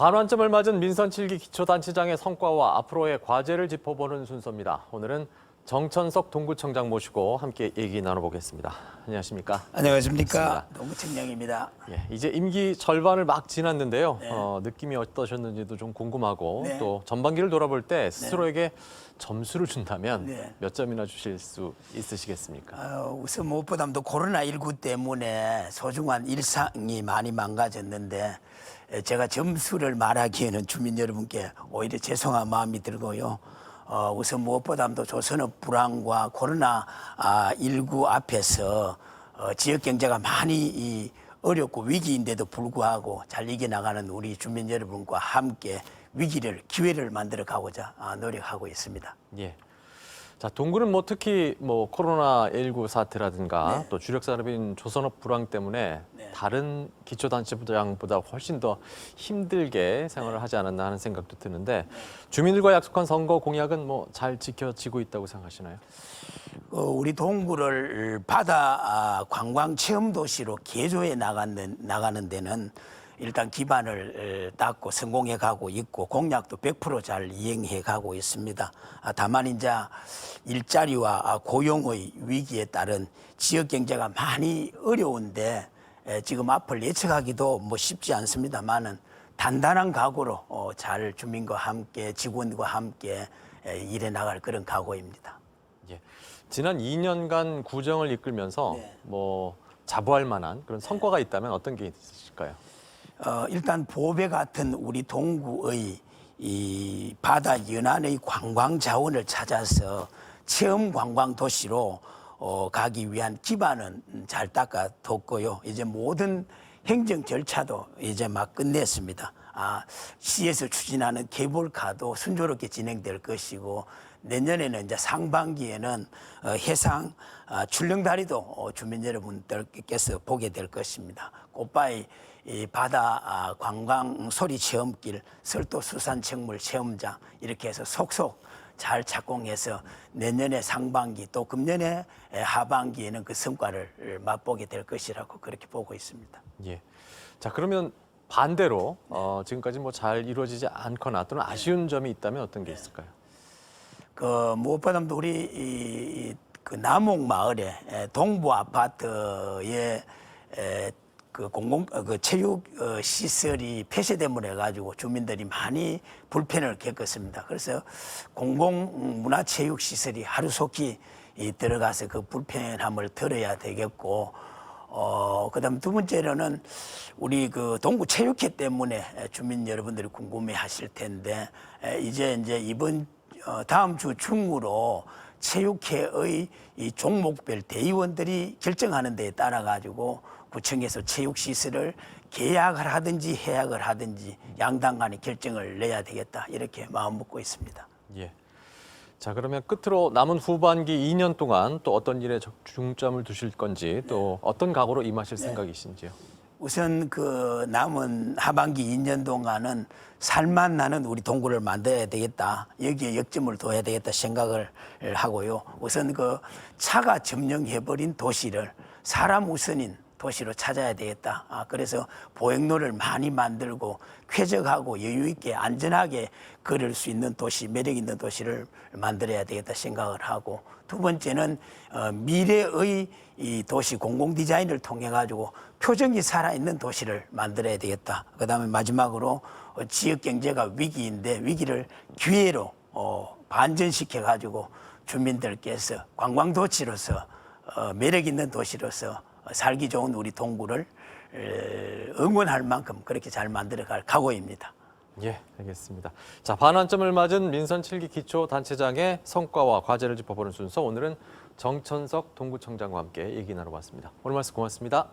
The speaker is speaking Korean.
반환점을 맞은 민선 7기 기초단체장의 성과와 앞으로의 과제를 짚어보는 순서입니다. 오늘은 정천석 동구청장 모시고 함께 얘기 나눠보겠습니다. 안녕하십니까? 안녕하십니까 동구청장입니다. 예, 이제 임기 절반을 막 지났는데요. 어, 느낌이 어떠셨는지도 좀 궁금하고 네. 또 전반기를 돌아볼 때 스스로에게 점수를 준다면 네. 몇 점이나 주실 수 있으시겠습니까? 어, 우선 무엇보다도 코로나19 때문에 소중한 일상이 많이 망가졌는데 에, 제가 점수를 말하기에는 주민 여러분께 오히려 죄송한 마음이 들고요. 어, 우선 무엇보다도 조선업 불황과 코로나 19 앞에서 어, 지역 경제가 많이 이 어렵고 위기인데도 불구하고 잘 이겨나가는 우리 주민 여러분과 함께 위기를 기회를 만들어 가고자 아, 노력하고 있습니다. 예. 자, 동구는 뭐 특히 뭐 코로나 19 사태라든가 네. 또 주력 산업인 조선업 불황 때문에 다른 기초 단체장보다 훨씬 더 힘들게 생활을 하지 않았나 하는 생각도 드는데 주민들과 약속한 선거 공약은 뭐 잘 지켜지고 있다고 생각하시나요? 어, 우리 동구를 바다 아, 관광 체험 도시로 개조해 나가는 나가는 데는 일단 기반을 에, 닦고 성공해 가고 있고 공약도 100%잘 이행해 가고 있습니다. 아, 다만 이제 일자리와 아, 고용의 위기에 따른 지역 경제가 많이 어려운데 에, 지금 앞을 예측하기도 뭐 쉽지 않습니다만은 단단한 각오로 어, 잘 주민과 함께 직원과 함께 에, 일해 나갈 그런 각오입니다. 예. 지난 2년간 구정을 이끌면서 네. 뭐 자부할 만한 그런 성과가 있다면 어떤 게 있으실까요? 어, 일단 보배 같은 우리 동구의 이 바다 연안의 관광 자원을 찾아서 체험 관광 도시로 어, 가기 위한 기반은 잘 닦아뒀고요. 이제 모든 행정 절차도 이제 막 끝냈습니다. 아, 시에서 추진하는 케이블카도 순조롭게 진행될 것이고 내년에는 이제 상반기에는 어, 해상 아, 출렁다리도 어, 주민 여러분들께서 보게 될 것입니다. 꽃바위 이 바다 아, 관광 소리 체험길, 설도 수산 생물 체험장 이렇게 해서 속속 잘 착공해서 내년에 상반기 또 금년에 에, 하반기에는 그 성과를 맛보게 될 것이라고 그렇게 보고 있습니다. 예. 자, 그러면 반대로 어, 지금까지 뭐 잘 이루어지지 않거나 또는 아쉬운 점이 있다면 어떤 게 있을까요? 그 무엇보다도 우리 이, 그 남옥 마을에 에, 동부 아파트에 에, 그 공공 어, 그 체육 어, 시설이 폐쇄됨으로 해가지고 주민들이 많이 불편을 겪었습니다. 그래서 공공 문화 체육 시설이 하루속히 이 들어가서 그 불편함을 덜어야 되겠고 어, 그 다음 두 번째로는 우리 그 동구 체육회 때문에 주민 여러분들이 궁금해 하실 텐데 에, 이제 이제 이번 어, 다음 주 중으로 체육회의 이 종목별 대의원들이 결정하는 데에 따라 가지고 구청에서 체육 시설을 계약을 하든지 해약을 하든지 양당 간에 결정을 내야 되겠다 이렇게 마음 먹고 있습니다. 예. 자, 그러면 끝으로 남은 후반기 2년 동안 또 어떤 일에 적- 중점을 두실 건지 또 어떤 각오로 임하실 생각이신지요? 우선 그 남은 하반기 2년 동안은 살만 나는 우리 동구를 만들어야 되겠다. 여기에 역점을 둬야 되겠다 생각을 하고요. 우선 그 차가 점령해버린 도시를 사람 우선인 도시로 찾아야 되겠다. 아, 그래서 보행로를 많이 만들고 쾌적하고 여유 있게 안전하게 걸을 수 있는 도시, 매력 있는 도시를 만들어야 되겠다 생각을 하고 두 번째는 어, 미래의 이 도시 공공 디자인을 통해 가지고 표정이 살아 있는 도시를 만들어야 되겠다. 그다음에 마지막으로 어, 지역 경제가 위기인데 위기를 기회로 어, 반전시켜 가지고 주민들께서 관광 도시로서 어, 매력 있는 도시로서 살기 좋은 우리 동구를 에, 응원할 만큼 그렇게 잘 만들어갈 각오입니다. 예, 알겠습니다. 자, 반환점을 맞은 민선 7기 기초 단체장의 성과와 과제를 짚어보는 순서 오늘은 정천석 동구청장과 함께 얘기 나눠봤습니다. 오늘 말씀 고맙습니다.